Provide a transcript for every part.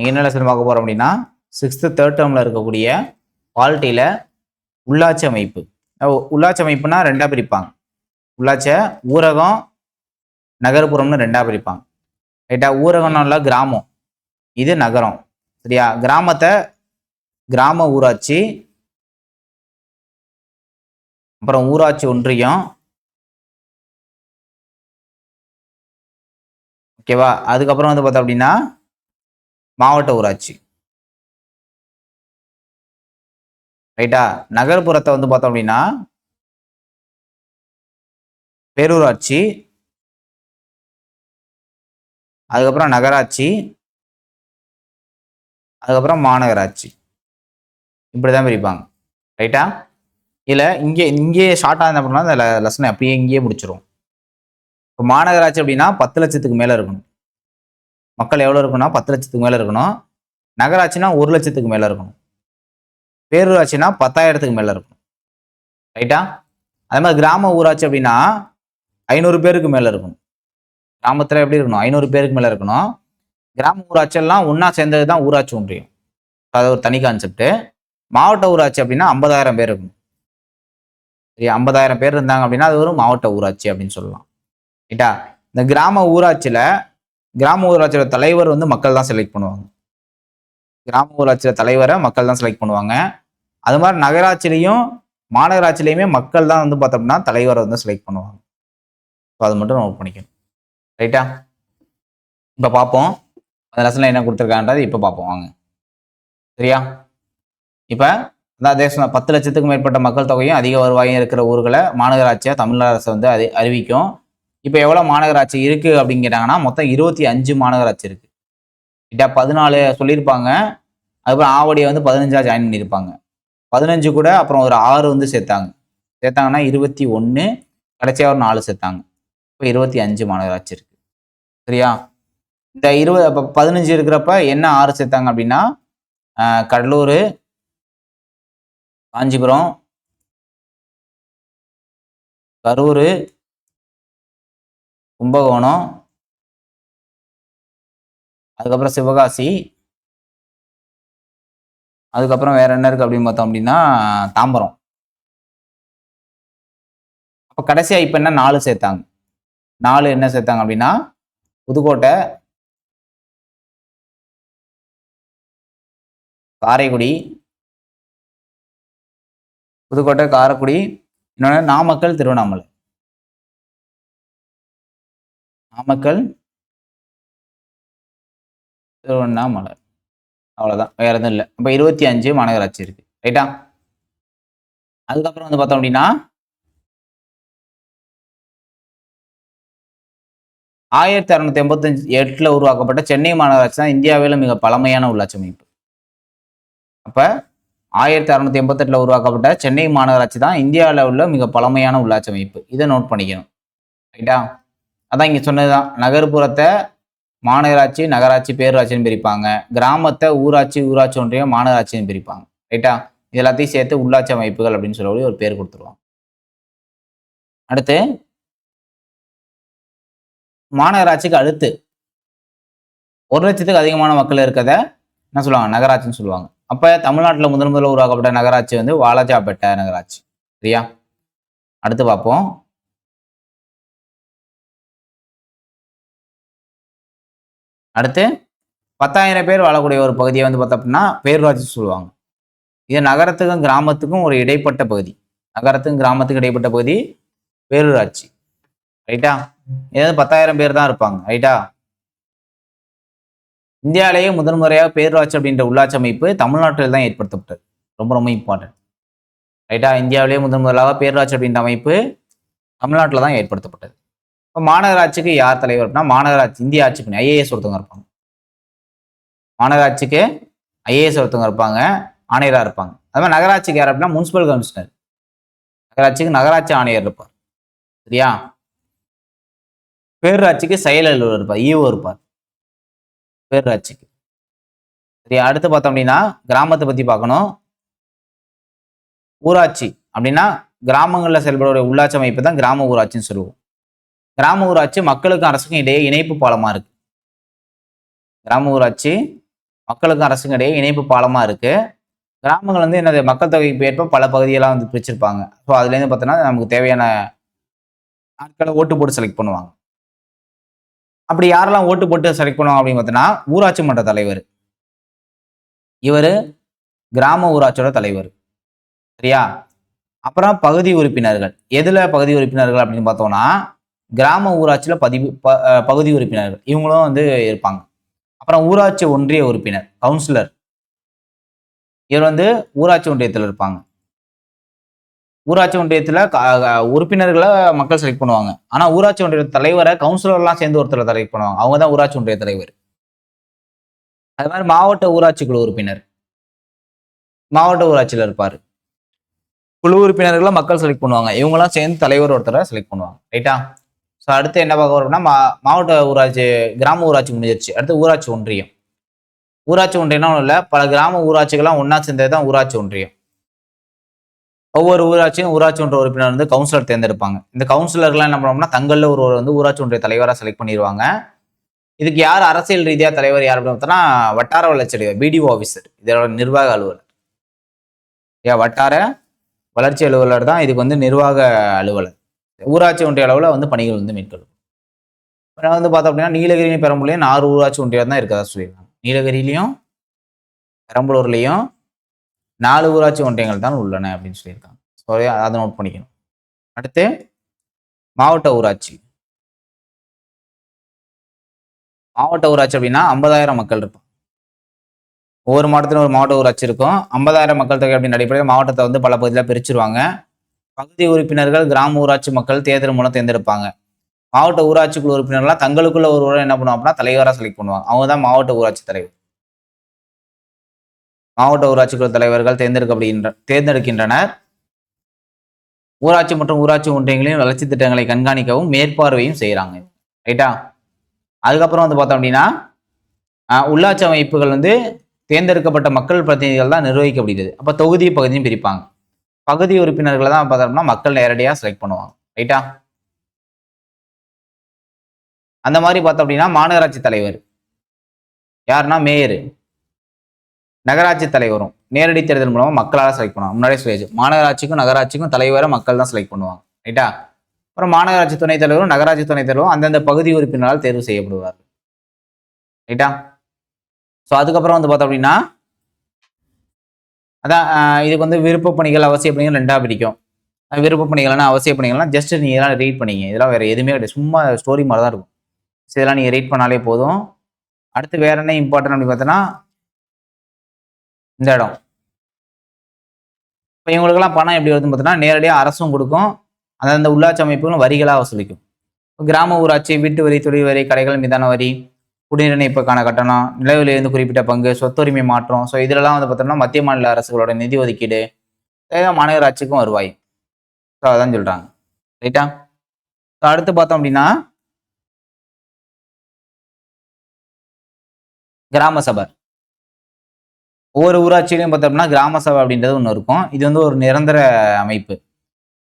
நீங்கள் என்ன லெசன் பார்க்க போகிறோம் அப்படின்னா சிக்ஸ்த்து தேர்ட் டேர்மில் இருக்கக்கூடிய பாலிட்டியில் உள்ளாட்சி அமைப்பு. உள்ளாட்சி அமைப்புனா ரெண்டாக பிரிப்பாங்க. உள்ளாட்சியை ஊரகம் நகர்ப்புறம்னு ரெண்டாக பிரிப்பாங்க. ரைட்டா ஊரகம்னால கிராமம். இது நகரம். சரியா? கிராமத்தை கிராம ஊராட்சி அப்புறம் ஊராட்சி ஒன்றியம். ஓகேவா அதுக்கப்புறம் வந்து பார்த்தோம் அப்படின்னா மாவட்ட ஊராட்சி. ரைட்டா நகர்ப்புறத்தை வந்து பார்த்தோம் அப்படின்னா பேரூராட்சி அதுக்கப்புறம் நகராட்சி அதுக்கப்புறம் மாநகராட்சி. இப்படி தான் பிரிப்பாங்க ரைட்டா இல்லை இங்கே இங்கே ஷார்ட்டாக என்ன பண்ணலாம் அந்த லெசனை அப்படியே இங்கேயே முடிச்சிரும். இப்போ மாநகராட்சி அப்படின்னா பத்து லட்சத்துக்கு மேலே இருக்கணும். மக்கள் எவ்வளோ இருக்குன்னா பத்து லட்சத்துக்கு மேலே இருக்கணும். நகராட்சினா ஒரு லட்சத்துக்கு மேலே இருக்கணும். பேரூராட்சினா பத்தாயிரத்துக்கு மேலே இருக்கணும். ரைட்டா அதே மாதிரி கிராம ஊராட்சி அப்படின்னா ஐநூறு பேருக்கு மேலே இருக்கணும். கிராமத்தில் எப்படி இருக்கணும்? ஐநூறு பேருக்கு மேலே இருக்கணும். கிராம ஊராட்சியெல்லாம் ஒன்றா சேர்ந்தது தான் ஊராட்சி ஒன்றியம். அது ஒரு தனி கான்செப்ட் மாவட்ட ஊராட்சி அப்படின்னா ஐம்பதாயிரம் பேர் இருக்கணும். சரி ஐம்பதாயிரம் பேர் இருந்தாங்க அப்படின்னா அது ஒரு மாவட்ட ஊராட்சி அப்படின்னு சொல்லலாம். ரைட்டா இந்த கிராம ஊராட்சியில் கிராம ஊராட்சியோட தலைவர் வந்து மக்கள் தான் செலக்ட் பண்ணுவாங்க. கிராம ஊராட்சியோட தலைவரை மக்கள் தான் செலக்ட் பண்ணுவாங்க. அது மாதிரி நகராட்சிலையும் மாநகராட்சிலையுமே மக்கள் தான் வந்து பார்த்தோம்னா தலைவரை வந்து செலக்ட் பண்ணுவாங்க. ஸோ அது மட்டும் நோட் பண்ணிக்கணும். ரைட்டா இப்போ பார்ப்போம். அந்த லெசனில் என்ன கொடுத்துருக்கான்றது இப்போ பார்ப்போம். வாங்க. சரியா? இப்போ அதான் தேசம் பத்து லட்சத்துக்கும் மேற்பட்ட மக்கள் தொகையும் அதிக வருவாயும் இருக்கிற ஊர்களை மாநகராட்சியாக தமிழக அரசு வந்து அது அறிவிக்கும். இப்போ எவ்வளோ மாநகராட்சி இருக்குது அப்படின்னு கேட்டாங்கன்னா மொத்தம் இருபத்தி அஞ்சு மாநகராட்சி இருக்குது கிட்ட பதினாலு சொல்லியிருப்பாங்க. அதுக்கப்புறம் ஆவடியை வந்து பதினஞ்சாக ஜாயின் பண்ணியிருப்பாங்க. பதினஞ்சு கூட அப்புறம் ஒரு ஆறு வந்து சேர்த்தாங்க. சேர்த்தாங்கன்னா இருபத்தி ஒன்று கடைசியாக ஒரு நாலு சேர்த்தாங்க. இப்போ இருபத்தி அஞ்சு மாநகராட்சி இருக்குது சரியா? இந்த இருபது இப்போ பதினஞ்சு இருக்கிறப்ப என்ன ஆறு சேர்த்தாங்க அப்படின்னா கடலூர் காஞ்சிபுரம் கரூர் கும்பகோணம் அதுக்கப்புறம் சிவகாசி அதுக்கப்புறம் வேற என்ன இருக்கு அப்படின்னு பார்த்தோம் அப்படின்னா தாம்பரம். அப்போ கடைசியா இப்போ என்ன நாலு சேர்த்தாங்க. நாலு என்ன சேர்த்தாங்க அப்படின்னா புதுக்கோட்டை காரைக்குடி புதுக்கோட்டை காரைக்குடி இன்னொன்று நாமக்கல் திருவண்ணாமலை. நாமக்கல் திருவண்ணாமலை. அவ்வளோதான் வேற எதுவும் இல்லை. அப்போ இருபத்தி அஞ்சு மாநகராட்சி இருக்கு. ரைட்டா? அதுக்கப்புறம் வந்து பார்த்தோம் அப்படின்னா ஆயிரத்தி அறுநூத்தி எண்பத்தஞ்சு எட்டில் உருவாக்கப்பட்ட சென்னை மாநகராட்சி தான் இந்தியாவில் மிக பழமையான உள்ளாட்சி அமைப்பு. அப்போ ஆயிரத்தி அறுநூத்தி எண்பத்தெட்டில் உருவாக்கப்பட்ட சென்னை மாநகராட்சி தான் இந்தியாவில் உள்ள மிக பழமையான உள்ளாட்சி அமைப்பு. இதை நோட் பண்ணிக்கணும். ரைட்டா? அதான் இங்கே சொன்னதுதான். நகர்ப்புறத்தை மாநகராட்சி நகராட்சி பேரூராட்சின்னு பிரிப்பாங்க. கிராமத்தை ஊராட்சி ஊராட்சி ஒன்றியம் மாநகராட்சின்னு பிரிப்பாங்க. ரைட்டா? இது எல்லாத்தையும் சேர்த்து உள்ளாட்சி அமைப்புகள் அப்படின்னு சொல்லி ஒரு பேர் கொடுத்துருவாங்க அடுத்து மாநகராட்சிக்கு அடுத்து ஒரு லட்சத்துக்கு அதிகமான மக்கள் இருக்கிறத என்ன சொல்லுவாங்க? நகராட்சின்னு சொல்லுவாங்க. அப்போ தமிழ்நாட்டில் முதன் முதல்ல உருவாக்கப்பட்ட நகராட்சி வந்து வாலாஜாபேட்டை நகராட்சி. சரியா? அடுத்து பார்ப்போம். அடுத்து பத்தாயிரம் பேர் வாழக்கூடிய ஒரு பகுதியை வந்து பார்த்தோம் அப்படின்னா பேரூராட்சி சொல்லுவாங்க. இது நகரத்துக்கும் கிராமத்துக்கும் ஒரு இடைப்பட்ட பகுதி. நகரத்துக்கும் கிராமத்துக்கும் இடைப்பட்ட பகுதி பேரூராட்சி. ரைட்டா ஏதாவது பத்தாயிரம் பேர் தான் இருப்பாங்க. ரைட்டா இந்தியாவிலேயே முதன் முறையாக பேரூராட்சி அப்படின்ற உள்ளாட்சி அமைப்பு தமிழ்நாட்டில் தான் ஏற்படுத்தப்பட்டது. ரொம்ப ரொம்ப இம்பார்ட்டன்ட் ரைட்டா இந்தியாவிலேயே முதன் முதலாக பேரூராட்சி அப்படின்ற அமைப்பு தமிழ்நாட்டில் தான் ஏற்படுத்தப்பட்டது. இப்போ மாநகராட்சிக்கு யார் தலைவர் அப்படின்னா மாநகராட்சி இந்திய ஆட்சிக்கு ஐஏஎஸ் ஒருத்தவங்க இருப்பாங்க. மாநகராட்சிக்கு ஐஏஎஸ் ஒருத்தவங்க இருப்பாங்க ஆணையராக இருப்பாங்க. அது மாதிரி நகராட்சிக்கு யார் அப்படின்னா முனிசிபல் கமிஷனர் நகராட்சிக்கு நகராட்சி ஆணையர் இருப்பார். சரியா? பேரூராட்சிக்கு செயல் அலுவலர் இருப்பார் ஈஓ இருப்பார். பேரூராட்சிக்கு. சரி அடுத்து பார்த்தோம் அப்படின்னா கிராமத்தை பற்றி பார்க்கணும். ஊராட்சி அப்படின்னா கிராமங்களில் செயல்படக்கூடிய உள்ளாட்சி அமைப்பு தான் கிராம ஊராட்சின்னு சொல்லுவோம். கிராம ஊராட்சி மக்களுக்கும் அரசுக்கும் இடையே இணைப்பு பாலமாக இருக்கு. கிராம ஊராட்சி மக்களுக்கும் அரசுக்கும் இடையே இணைப்பு பாலமாக இருக்கு. கிராமங்கள் வந்து என்னது மக்கள் தொகைக்கு ஏற்ப பல பகுதியெல்லாம் வந்து பிரிச்சிருப்பாங்க. ஸோ அதுலேருந்து பார்த்தோன்னா நமக்கு தேவையான ஆட்களை ஓட்டு போட்டு செலக்ட் பண்ணுவாங்க. அப்படி யாரெல்லாம் ஓட்டு போட்டு செலக்ட் பண்ணுவாங்க அப்படின்னு பார்த்தோன்னா ஊராட்சி மன்ற தலைவர். இவர் கிராம ஊராட்சியோட தலைவர். சரியா? அப்புறம் பகுதி உறுப்பினர்கள். எதில் பகுதி உறுப்பினர்கள் அப்படின்னு பார்த்தோம்னா கிராம ஊராட்சியில பதிவு ப- பகுதி உறுப்பினர்கள் இவங்களும் வந்து இருப்பாங்க. அப்புறம் ஊராட்சி ஒன்றிய உறுப்பினர் கவுன்சிலர். இவர் வந்து ஊராட்சி ஒன்றியத்தில் இருப்பாங்க. ஊராட்சி ஒன்றியத்தில் உறுப்பினர்களை மக்கள் செலக்ட் பண்ணுவாங்க. ஆனா ஊராட்சி ஒன்றிய தலைவரை கவுன்சிலர்லாம் சேர்ந்து ஒருத்தர் செலக்ட் பண்ணுவாங்க. அவங்க தான் ஊராட்சி ஒன்றிய தலைவர். அது மாதிரி மாவட்ட ஊராட்சி குழு உறுப்பினர். மாவட்ட ஊராட்சியில் இருப்பார். குழு உறுப்பினர்களை மக்கள் செலக்ட் பண்ணுவாங்க. இவங்கெல்லாம் சேர்ந்து தலைவர் ஒருத்தரை செலக்ட் பண்ணுவாங்க. ரைட்டா ஸோ அடுத்து என்ன பார்க்க வரோம்னா மா மாவட்ட ஊராட்சி கிராம ஊராட்சி முடிஞ்சிருச்சு. அடுத்து ஊராட்சி ஒன்றியம். ஊராட்சி ஒன்றியம்னா ஒன்றும் இல்லை பல கிராம ஊராட்சிகள்லாம் ஒன்றா சேர்ந்தது தான் ஊராட்சி ஒன்றியம். ஒவ்வொரு ஊராட்சியும் ஊராட்சி ஒன்றிய உறுப்பினர் வந்து கவுன்சிலர் தேர்ந்தெடுப்பாங்க. இந்த கவுன்சிலர்லாம் என்ன பண்ணோம்னா தங்களில் ஒருவர் வந்து ஊராட்சி ஒன்றிய தலைவராக செலக்ட் பண்ணிடுவாங்க. இதுக்கு யார் அரசியல் ரீதியாக தலைவர் யார் அப்படின்னு பார்த்தோன்னா வட்டார வளர்ச்சி பிடிஓ ஆஃபீஸர் இதோட நிர்வாக அலுவலர். ஏன் வட்டார வளர்ச்சி அலுவலர் தான் இதுக்கு வந்து நிர்வாக அலுவலர். ஊராட்சி ஒன்றிய அளவில் வந்து பணிகள் வந்து மேற்கொள்ளும். நான் வந்து பார்த்தோம் அப்படின்னா நீலகிரியும் பெரம்பலூர்லையும் நாலு ஊராட்சி ஒன்றியம் தான் இருக்கதா சொல்லியிருக்காங்க. நீலகிரிலையும் பெரம்பலூர்லேயும் நாலு ஊராட்சி ஒன்றியங்கள் தான் உள்ளன அப்படின்னு சொல்லியிருக்காங்க. ஸோ அதை நோட் பண்ணிக்கணும். அடுத்து மாவட்ட ஊராட்சி. மாவட்ட ஊராட்சி அப்படின்னா ஐம்பதாயிரம் மக்கள் இருப்பாங்க. ஒவ்வொரு மாவட்டத்திலும் ஒரு மாவட்ட ஊராட்சி இருக்கும். ஐம்பதாயிரம் மக்கள் தொகை அப்படின்னு அடிப்படையில் மாவட்டத்தை வந்து பல பகுதியில் பிரிச்சிருவாங்க. பகுதி உறுப்பினர்கள் கிராம ஊராட்சி மக்கள் தேர்தல் மூலம் தேர்ந்தெடுப்பாங்க. மாவட்ட ஊராட்சி குழு உறுப்பினர்லாம் தங்களுக்குள்ள ஒருவரை என்ன பண்ணுவாங்க அப்படின்னா தலைவராக செலக்ட் பண்ணுவாங்க. அவங்க தான் மாவட்ட ஊராட்சி தலைவர். மாவட்ட ஊராட்சி குழு தலைவர்கள் தேர்ந்தெடுக்கப்படுகின்ற தேர்ந்தெடுக்கின்றனர். ஊராட்சி மற்றும் ஊராட்சி ஒன்றியங்களின் வளர்ச்சி திட்டங்களை கண்காணிக்கவும் மேற்பார்வையும் செய்கிறாங்க ரைட்டா அதுக்கப்புறம் வந்து பார்த்தோம் அப்படின்னா உள்ளாட்சி அமைப்புகள் வந்து தேர்ந்தெடுக்கப்பட்ட மக்கள் பிரதிநிதிகள் தான் நிர்வகிக்கப்படுகிறது. அப்போ தொகுதி பகுதியும் பிரிப்பாங்க. பகுதி உறுப்பினர்களை தான் பார்த்தோம்னா மக்கள் நேரடியாக செலக்ட் பண்ணுவாங்க. ரைட்டா அந்த மாதிரி பார்த்தோம் அப்படின்னா மாநகராட்சி தலைவர். யாருன்னா மேயர். நகராட்சி தலைவரும். நேரடி தேர்தல் மூலமாக மக்களால் செலக்ட் பண்ணுவாங்க. முன்னாடியே சொல்லியாச்சு. மாநகராட்சிக்கும் நகராட்சிக்கும் தலைவரை மக்கள் தான் செலக்ட் பண்ணுவாங்க. ரைட்டா அப்புறம் மாநகராட்சி துணைத் தலைவரும் நகராட்சி துணைத் தலைவரும் அந்தந்த பகுதி உறுப்பினரால் தேர்வு செய்யப்படுவார் ரைட்டா ஸோ அதுக்கப்புறம் வந்து பார்த்தோம் அப்படின்னா அதான் இதுக்கு வந்து விருப்ப பணிகள் அவசிய பணிகள் ரெண்டாக பிரிக்கும். விருப்ப பணிகள்னா அவசிய பணிகள்லாம் ஜஸ்ட் நீங்கள் இதெல்லாம் ரீட் பண்ணிங்க இதெல்லாம் வேறு எதுவுமே கிடையாது. சும்மா ஸ்டோரி மாதிரி தான் இருக்கும். ஸோ இதெல்லாம் நீங்கள் ரீட் பண்ணாலே போதும். அடுத்து வேற என்ன இம்பார்ட்டன்ட் அப்படின்னு பார்த்தோன்னா இந்த இடம். இப்போ இவங்களுக்கெல்லாம் பணம் எப்படி வருதுன்னு பார்த்தோன்னா நேரடியாக அரசும் கொடுக்கும். அந்தந்த உள்ளாட்சி அமைப்புகளும் வரிகளாக வசூலிக்கும். கிராம ஊராட்சி வீட்டு வரி தொழில் வரி கடைகள் மீதான வரி குடிநீர் இணைப்புக்கான கட்டணம் நிலவிலிருந்து குறிப்பிட்ட பங்கு சொத்துரிமை மாற்றம். ஸோ இதிலெல்லாம் வந்து பார்த்தோம்னா மத்திய மாநில அரசுகளோட நிதி ஒதுக்கீடு மாநகராட்சிக்கும் வருவாய். ஸோ அதான் சொல்கிறாங்க ரைட்டா ஸோ அடுத்து பார்த்தோம் அப்படின்னா கிராம சபை. ஒவ்வொரு ஊராட்சியிலையும் பார்த்தோம்னா கிராம சபை அப்படின்றது ஒன்று இருக்கும். இது வந்து ஒரு நிரந்தர அமைப்பு.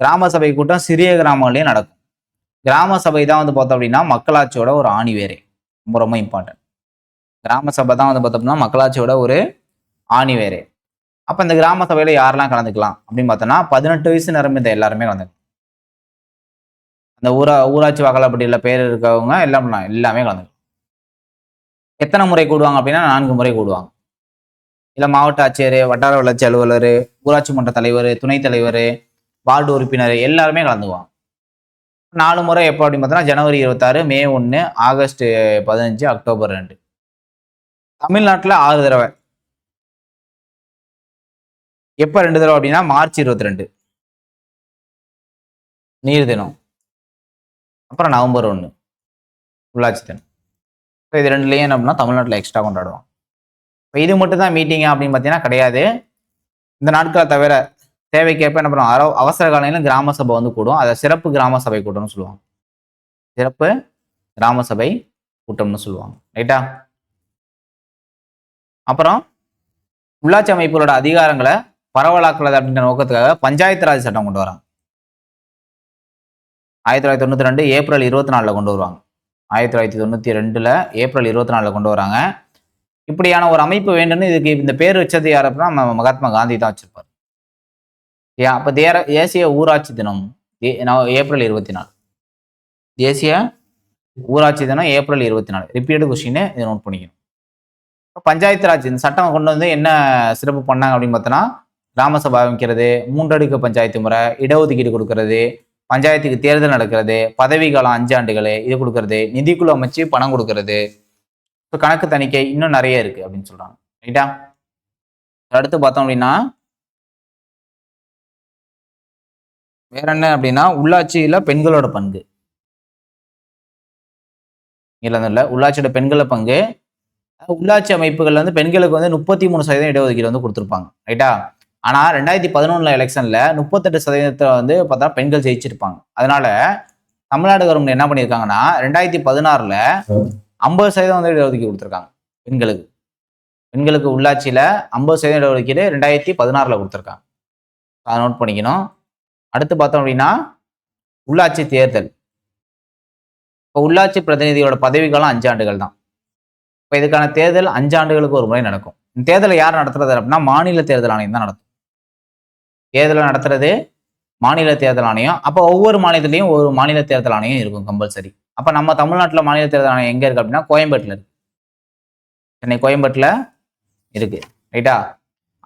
கிராம சபை கூட்டம் சிறிய கிராமங்களையும் நடக்கும். கிராம சபை தான் வந்து பார்த்தோம் அப்படின்னா மக்களாட்சியோட ஒரு ஆணி வேரே ரொம்ப ரொம்ப இம்பார்ட்டன்ட் கிராம சபை தான் வந்து பார்த்தோம்னா மக்களாட்சியோட ஒரு ஆணி வேறு. அப்போ இந்த கிராம சபையில் யாரெல்லாம் கலந்துக்கலாம் அப்படின்னு பார்த்தோம்னா பதினெட்டு வயசு நிரம்பிந்த எல்லாருமே கலந்துக்கலாம். அந்த ஊரா ஊராட்சி வாக்காளப்பட்டியில் பேர் இருக்கவங்க எல்லாம் பண்ணலாம் எல்லாமே கலந்துக்கலாம். எத்தனை முறை கூடுவாங்க அப்படின்னா நான்கு முறை கூடுவாங்க. இல்லை மாவட்ட ஆட்சியர் வட்டார வளர்ச்சி அலுவலர் ஊராட்சி மன்ற தலைவர் துணைத் தலைவர் வார்டு உறுப்பினர் எல்லாருமே கலந்துக்குவாங்க. நாலு முறை எப்போ அப்படின்னு பார்த்தோன்னா ஜனவரி இருபத்தாறு மே ஒன்று ஆகஸ்ட் பதினஞ்சு அக்டோபர் ரெண்டு. தமிழ்நாட்டில் ஆறு தடவை. எப்போ ரெண்டு தடவை அப்படின்னா மார்ச் இருபத்தி ரெண்டு நீர் தினம். அப்புறம் நவம்பர் ஒன்று உள்ளாட்சி தினம். ஸோ இது ரெண்டுலேயும் என்ன அப்படின்னா தமிழ்நாட்டில் எக்ஸ்ட்ரா கொண்டாடுவோம் இப்போ இது மட்டும் தான் மீட்டிங்கா அப்படின்னு பார்த்தீங்கன்னா கிடையாது. இந்த நாட்களை தவிர தேவைக்கேற்ப என்ன பண்ணுவோம் அர- அவசர காலையில கிராம சபை வந்து கூடும். அதை சிறப்பு கிராம சபை கூட்டம்னு சொல்லுவாங்க. சிறப்பு கிராம சபை கூட்டம்னு சொல்லுவாங்க. ரைட்டா? அப்புறம் உள்ளாட்சி அமைப்புகளோட அதிகாரங்களை பரவலாக்குறது அப்படின்ற நோக்கத்துக்காக பஞ்சாயத்து ராஜ் சட்டம் கொண்டு வராங்க. ஆயிரத்தி தொள்ளாயிரத்தி தொண்ணூற்றி ரெண்டு ஏப்ரல் இருபத்தி நாலில் கொண்டு வருவாங்க. ஆயிரத்தி தொள்ளாயிரத்தி தொண்ணூற்றி ரெண்டில் ஏப்ரல் இருபத்தி நாலில் கொண்டு வராங்க. இப்படியான ஒரு அமைப்பு வேண்டும்னு இதுக்கு இந்த பேர் வச்சது யார் அப்படின்னா நம்ம மகாத்மா காந்தி தான் வச்சிருப்பார். அப்போ தேர தேசிய ஊராட்சி தினம் ஏ- நான் ஏப்ரல் இருபத்தி நாலு தேசிய ஊராட்சி தினம் ஏப்ரல் இருபத்தி நாலு ரிப்பீட்டட் கொஸ்டின் இதை நோட் பண்ணிக்கணும். இப்போ பஞ்சாயத்து ராஜ் இந்த சட்டம் கொண்டு வந்து என்ன சிறப்பு பண்ணாங்க அப்படின்னு பார்த்தோன்னா கிராம சபா அமைக்கிறது மூன்றடுக்கு பஞ்சாயத்து முறை இடஒதுக்கீடு கொடுக்கறது பஞ்சாயத்துக்கு தேர்தல் நடக்கிறது பதவி காலம் அஞ்சு ஆண்டுகள் இது கொடுக்கறது நிதிக்குழு அமைச்சு பணம் கொடுக்கறது. இப்போ கணக்கு தணிக்கை இன்னும் நிறைய இருக்குது அப்படின்னு சொல்கிறாங்க ரைட்டா அடுத்து பார்த்தோம் அப்படின்னா வேற என்ன அப்படின்னா உள்ளாட்சியில பெண்களோட பங்கு. இல்லை இல்லை உள்ளாட்சியோட பெண்கள பங்கு. உள்ளாட்சி அமைப்புகள்ல வந்து பெண்களுக்கு வந்து முப்பத்தி மூணு சதவீதம் இடஒதுக்கீடு வந்து கொடுத்துருப்பாங்க. ரைட்டா ஆனா ரெண்டாயிரத்தி பதினொன்னுல எலெக்ஷன்ல முப்பத்தெட்டு சதவீதத்தை வந்து பார்த்தா பெண்கள் ஜெயிச்சிருப்பாங்க. அதனால தமிழ்நாடு கவர்மெண்ட் என்ன பண்ணியிருக்காங்கன்னா ரெண்டாயிரத்தி பதினாறுல ஐம்பது சதவீதம் வந்து இடஒதுக்கீடு கொடுத்துருக்காங்க பெண்களுக்கு. பெண்களுக்கு உள்ளாட்சியில ஐம்பது சதவீதம் இடஒதுக்கீடு ரெண்டாயிரத்தி பதினாறுல கொடுத்துருக்காங்க. அதை நோட் பண்ணிக்கணும். அடுத்து பார்த்தோம் அப்படின்னா உள்ளாட்சி தேர்தல். இப்போ உள்ளாட்சி பிரதிநிதியோட பதவிக்காலம் அஞ்சு ஆண்டுகள் தான். இப்போ இதுக்கான தேர்தல் அஞ்சாண்டுகளுக்கு ஒரு முறை நடக்கும். இந்த தேர்தலை யார் நடத்துறது அப்படின்னா மாநில தேர்தல் ஆணையம் தான் நடத்தும். தேர்தலை நடத்துறது மாநில தேர்தல் ஆணையம். அப்போ ஒவ்வொரு மாநிலத்திலையும் ஒரு மாநில தேர்தல் ஆணையம் இருக்கும் கம்பல்சரி. அப்போ நம்ம தமிழ்நாட்டில் மாநில தேர்தல் ஆணையம் எங்கே இருக்கு அப்படின்னா கோயம்பேட்டில் இருக்கு. சென்னை கோயம்பேட்டில் இருக்கு. ரைட்டா?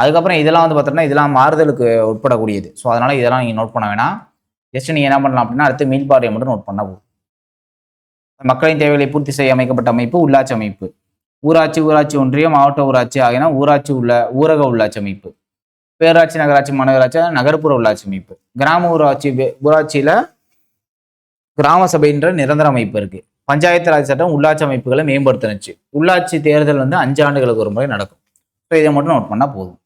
அதுக்கப்புறம் இதெல்லாம் வந்து பார்த்தோம்னா இதெல்லாம் மாறுதலுக்கு உட்படக்கூடியது. ஸோ அதனால் இதெல்லாம் நீங்கள் நோட் பண்ண வேணாம். ஜஸ்ட் நீங்கள் என்ன பண்ணலாம் அப்படின்னா அடுத்து மீள்பார்வையை மட்டும் நோட் பண்ண போதும். மக்களின் தேவைகளை பூர்த்தி செய்ய அமைக்கப்பட்ட அமைப்பு உள்ளாட்சி அமைப்பு. ஊராட்சி ஊராட்சி ஒன்றியம் மாவட்ட ஊராட்சி ஆகியன ஊராட்சி உள்ள ஊரக உள்ளாட்சி அமைப்பு. பேராட்சி நகராட்சி மாநகராட்சி நகர்ப்புற உள்ளாட்சி அமைப்பு. கிராம ஊராட்சி ஊராட்சியில் கிராம சபைன்ற நிரந்தர அமைப்பு இருக்குது பஞ்சாயத்து ராஜ் சட்டம் உள்ளாட்சி அமைப்புகளை மேம்படுத்தினுச்சு. உள்ளாட்சி தேர்தல் வந்து அஞ்சு ஆண்டுகளுக்கு ஒரு முறை நடக்கும். ஸோ இதை மட்டும் நோட் பண்ணால் போதும்.